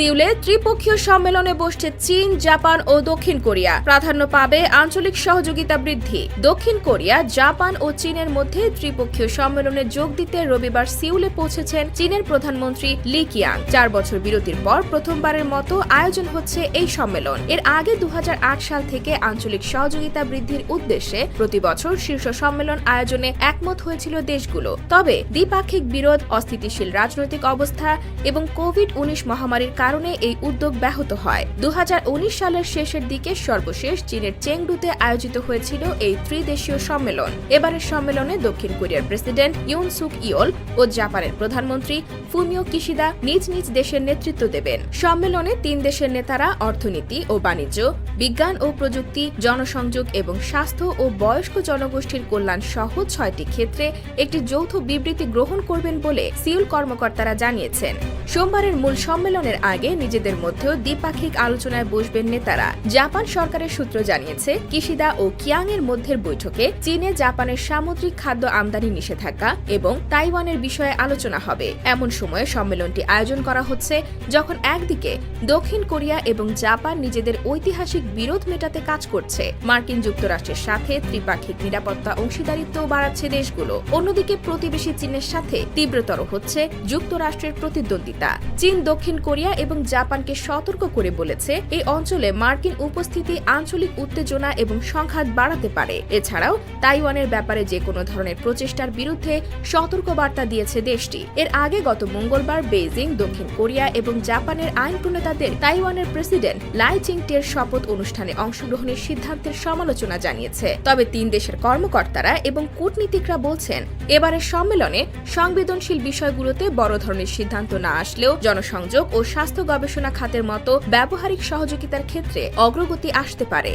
সিউলে ত্রিপক্ষীয় সম্মেলনে বসছে চীন, জাপান ও দক্ষিণ কোরিয়া। প্রাধান্য পাবে আঞ্চলিক সহযোগিতা বৃদ্ধি। দক্ষিণ কোরিয়া, জাপান ও চীনের মধ্যে ত্রিপক্ষীয় সম্মেলনে যোগ দিতে রবিবার সিউলে পৌঁছেছেন চীনের প্রধানমন্ত্রী লি কিয়াং। চার বছর বিরতির পর প্রথমবারের মতো আয়োজন হচ্ছে এই সম্মেলন। এর আগে দু হাজার আট সাল থেকে আঞ্চলিক সহযোগিতা বৃদ্ধির উদ্দেশ্যে প্রতি বছর শীর্ষ সম্মেলন আয়োজনে একমত হয়েছিল দেশগুলো। তবে দ্বিপাক্ষিক বিরোধ, অস্থিতিশীল রাজনৈতিক অবস্থা এবং কোভিড উনিশ মহামারীর কারণে এই উদ্যোগ ব্যাহত হয়। দু হাজার উনিশ সালের শেষের দিকে সর্বশেষ চীনের চেংডুতে আয়োজিত হয়েছিল এই ত্রিদেশীয় সম্মেলন। এবারের সম্মেলনে দক্ষিণ কোরিয়ার প্রেসিডেন্ট ইউন সুক ইয়োল ও জাপানের প্রধানমন্ত্রী ফুমিও কিশিদা নিজ নিজ দেশের নেতৃত্ব দেবেন। সম্মেলনে তিন দেশের নেতারা অর্থনীতি ও বাণিজ্য, বিজ্ঞান ও প্রযুক্তি, জনসংযোগ এবং স্বাস্থ্য ও বয়স্ক জনগোষ্ঠীর কল্যাণ সহ ছয়টি ক্ষেত্রে একটি যৌথ বিবৃতি গ্রহণ করবেন বলে সিউল কর্মকর্তারা জানিয়েছেন। সোমবারের মূল সম্মেলনের আগে নিজেদের মধ্যেও দ্বিপাক্ষিক আলোচনায় বসবেন নেতারা। জাপান সরকারের সূত্র জানিয়েছে, কিশিদা ও কিয়াং এর মধ্যের বৈঠকে চীনে জাপানের সামুদ্রিক খাদ্য আমদানি নিষেধাজ্ঞা এবং তাইওয়ানের বিষয়ে আলোচনা হবে। এমন সময়ে সম্মেলনটি আয়োজন করা হচ্ছে যখন একদিকে দক্ষিণ কোরিয়া এবং জাপান নিজেদের ঐতিহাসিক বিরোধ মেটাতে কাজ করছে। মার্কিন যুক্তরাষ্ট্রের সাথে ত্রিপাক্ষিক নিরাপত্তা অংশীদারিত্বও বাড়াচ্ছে দেশগুলো। অন্যদিকে প্রতিবেশী চীনের সাথে তীব্রতর হচ্ছে যুক্তরাষ্ট্রের প্রতিদ্বন্দ্বিতা। চীন, দক্ষিণ কোরিয়া এবং জাপানকে সতর্ক করে বলেছে, এই অঞ্চলে মার্কিন উপস্থিতি আঞ্চলিক উত্তেজনা এবং সংঘাত বাড়াতে পারে। এছাড়াও, তাইওয়ানের ব্যাপারে যে কোনো ধরনের প্রচেষ্টার বিরুদ্ধে সতর্ক বার্তা দিয়েছে দেশটি। এর আগে গত মঙ্গলবার বেইজিং, দক্ষিণ কোরিয়া এবং জাপানের আইন প্রণেতাদের তাইওয়ানের প্রেসিডেন্ট লাই চিংটের শপথ অনুষ্ঠানে অংশগ্রহণের সিদ্ধান্তের সমালোচনা জানিয়েছে। তবে তিন দেশের কর্মকর্তারা এবং কূটনীতিকরা বলছেন, এবারের সম্মেলনে সংবেদনশীল বিষয়গুলোতে বড় ধরনের সিদ্ধান্ত না আসলেও জনসংযোগ ও স্বাস্থ্য গবেষণা খাতের মতো ব্যবহারিক সহযোগিতার ক্ষেত্রে অগ্রগতি আসতে পারে।